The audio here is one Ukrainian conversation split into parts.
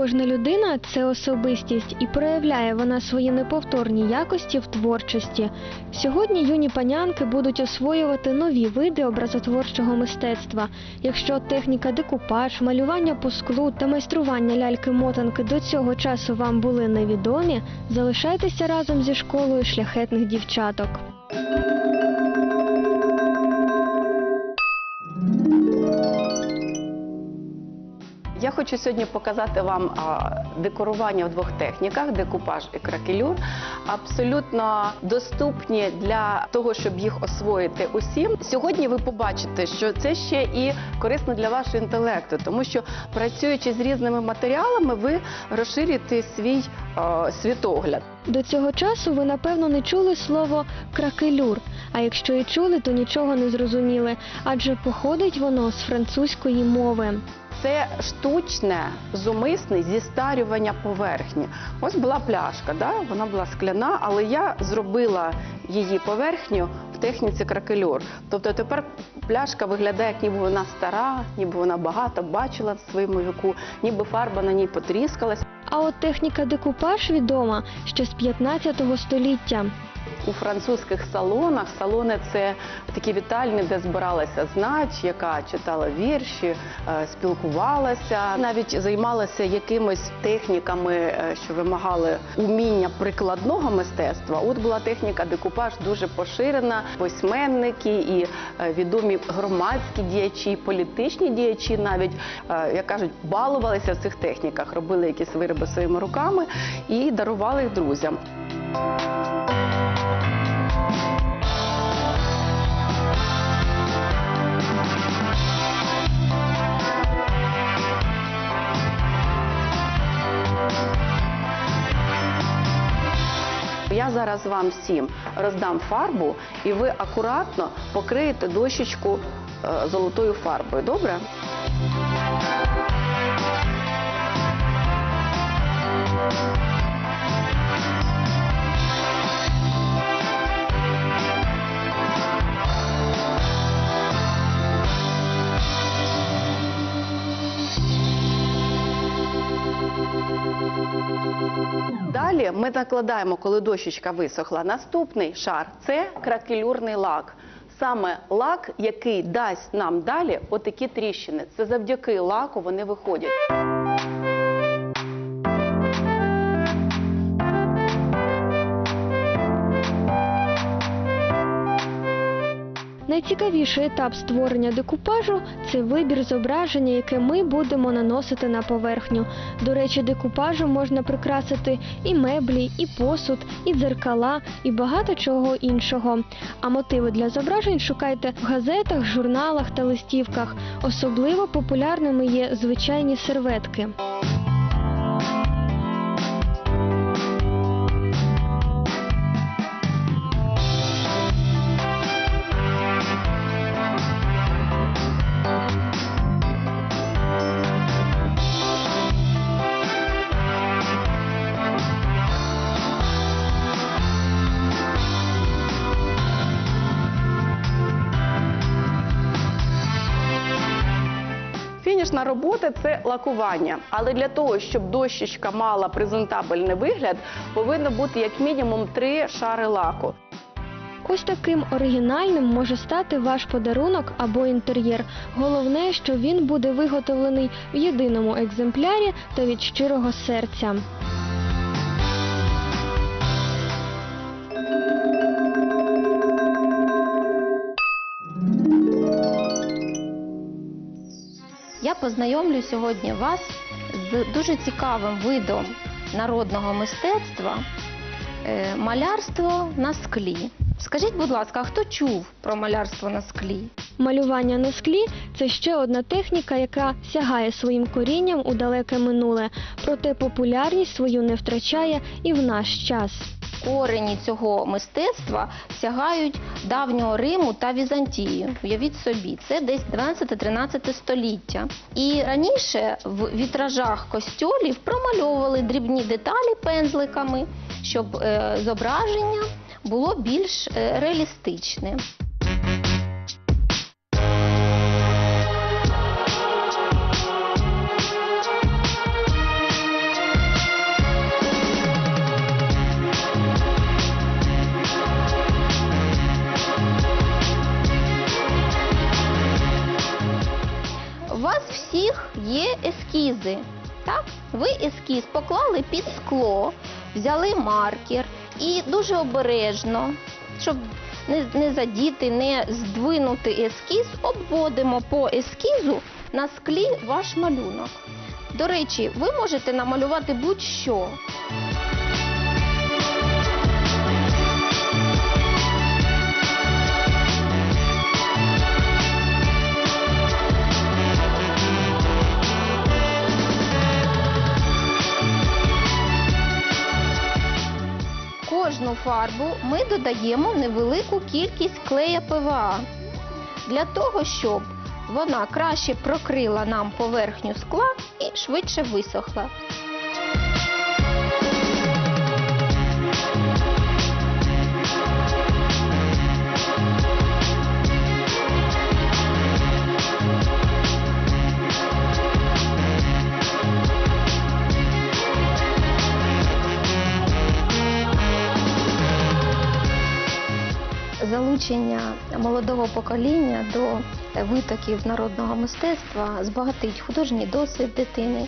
Кожна людина це особистість і проявляє вона свої неповторні якості в творчості. Сьогодні юні панянки будуть освоювати нові види образотворчого мистецтва. Якщо техніка декупаж, малювання по склу та майстрування ляльки-мотанки до цього часу вам були невідомі, залишайтеся разом зі школою шляхетних дівчаток. Я хочу сьогодні показати вам декорування в двох техніках: декупаж і кракелюр. Абсолютно доступні для того, щоб їх освоїти усім. Сьогодні ви побачите, що це ще і корисно для вашого інтелекту, тому що працюючи з різними матеріалами, ви розширюєте свій світогляд. До цього часу ви напевно не чули слово кракелюр. А якщо і чули, то нічого не зрозуміли, адже походить воно з французької мови. Це штучне, зумисне зістарювання поверхні. Ось була пляшка, да? вона була скляна, але я зробила її поверхню в техніці кракельор. Тобто тепер пляшка виглядає, як ніби вона стара, ніби вона багато бачила в своєму віку, ніби фарба на ній потріскалась. А от техніка декупаж відома ще з 15 століття. У французьких салонах салони це такі вітальні, де збиралася знать, яка читала вірші, е, спілкувалася, навіть займалася якимись техніками, е, що вимагали уміння прикладного мистецтва. От була техніка декупаж дуже поширена. Письменники і е, відомі громадські діячі, політичні діячі, навіть як кажуть, балувалися в цих техніках, робили якісь вироби своїми руками і дарували їх друзям. Я зараз вам всім роздам фарбу, і ви акуратно покриєте дощечку е, золотою фарбою. Добре? Далі ми накладаємо, коли дощечка висохла. Наступний шар це кракелюрний лак. Саме лак, який дасть нам далі отакі тріщини. Це завдяки лаку вони виходять. Найцікавіший етап створення декупажу це вибір зображення, яке ми будемо наносити на поверхню. До речі, декупажем можна прикрасити і меблі, і посуд, і дзеркала, і багато чого іншого. А мотиви для зображень шукайте в газетах, журналах та листівках. Особливо популярними є звичайні серветки. Фінішна робота це лакування. Але для того, щоб дощечка мала презентабельний вигляд, повинно бути як мінімум три шари лаку. Ось таким оригінальним може стати ваш подарунок або інтер'єр. Головне, що він буде виготовлений в єдиному екземплярі та від щирого серця. Познайомлю сьогодні вас з дуже цікавим видом народного мистецтва е, малярство на склі. Скажіть, будь ласка, хто чув про малярство на склі? Малювання на склі це ще одна техніка, яка сягає своїм корінням у далеке минуле, проте популярність свою не втрачає і в наш час. Корені цього мистецтва сягають давнього Риму та Візантії. Уявіть собі, це десь 12-13 століття. І раніше в вітражах костьолів промальовували дрібні деталі пензликами, щоб е, зображення було більш е, реалістичне. Є ескізи. Так? Ви ескіз поклали під скло, взяли маркер і дуже обережно, щоб не, не задіти, не здвинути ескіз, обводимо по ескізу на склі ваш малюнок. До речі, ви можете намалювати будь-що. Фарбу ми додаємо невелику кількість клея ПВА для того, щоб вона краще прокрила нам поверхню скла і швидше висохла. Залучення молодого покоління до витоків народного мистецтва збагатить художній досвід дитини,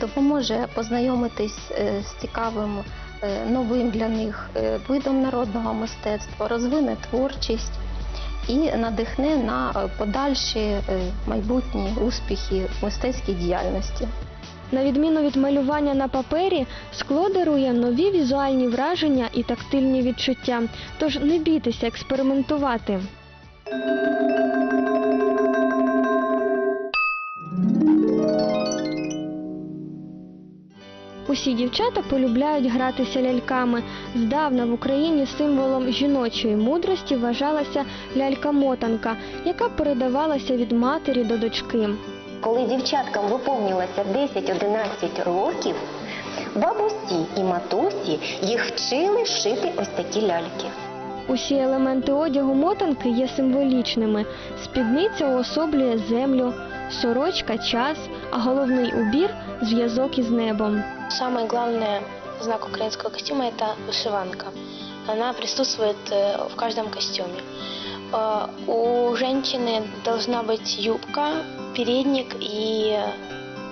допоможе познайомитись е, з цікавим е, новим для них е, видом народного мистецтва, розвине творчість і надихне на подальші майбутні успіхи в мистецькій діяльності. На відміну від малювання на папері, скло дарує нові візуальні враження і тактильні відчуття. Тож не бійтеся експериментувати. Усі дівчата полюбляють гратися ляльками. Здавна в Україні символом жіночої мудрості вважалася лялька-мотанка, яка передавалася від матері до дочки Коли дівчаткам виповнилося 10-11 років, бабусі і матусі їх вчили шити ось такі ляльки. Усі елементи одягу мотанки є символічними. Спідниця уособлює землю, сорочка час, а головний убір зв'язок із небом. Самый главный знак украинского костюма – это вышиванка. Она присутствует э, в каждом костюме. Э, У женщины должна быть юбка, передник и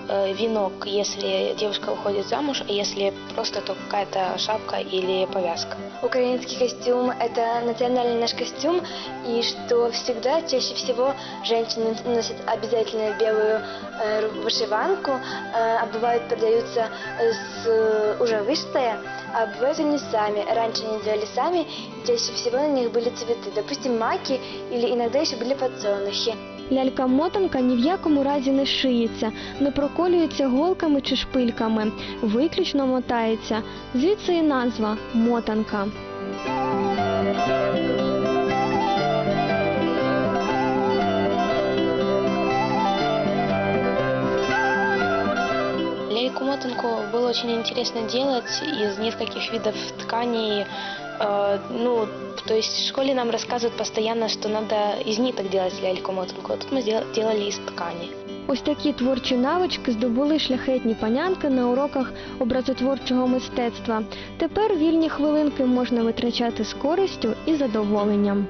э, венок, если девушка выходит замуж, а если просто то какая-то шапка или повязка. Украинский костюм – это национальный наш костюм, и что всегда, чаще всего, женщины носят обязательно белую э, вышиванку, э, а бывает продаются с, э, уже вышитая, а бывают они сами. Раньше они делали сами, чаще всего на них были цветы, допустим, маки или иногда еще были подсолнухи. Лялька-мотанка ні в якому разі не шиється, не проколюється голками чи шпильками, виключно мотається. Звідси і назва мотанка. Лейку-мотанку было очень интересно делать из нескольких видов тканей Э, Ну, то есть в школе нам рассказывают постоянно, что надо из ниток делать ляльку-мотанку. А тут мы сдел- делали из ткани. Ось такі творчі навички здобули шляхетні панянки на уроках образотворчого мистецтва. Тепер вільні хвилинки можна витрачати з користю і задоволенням.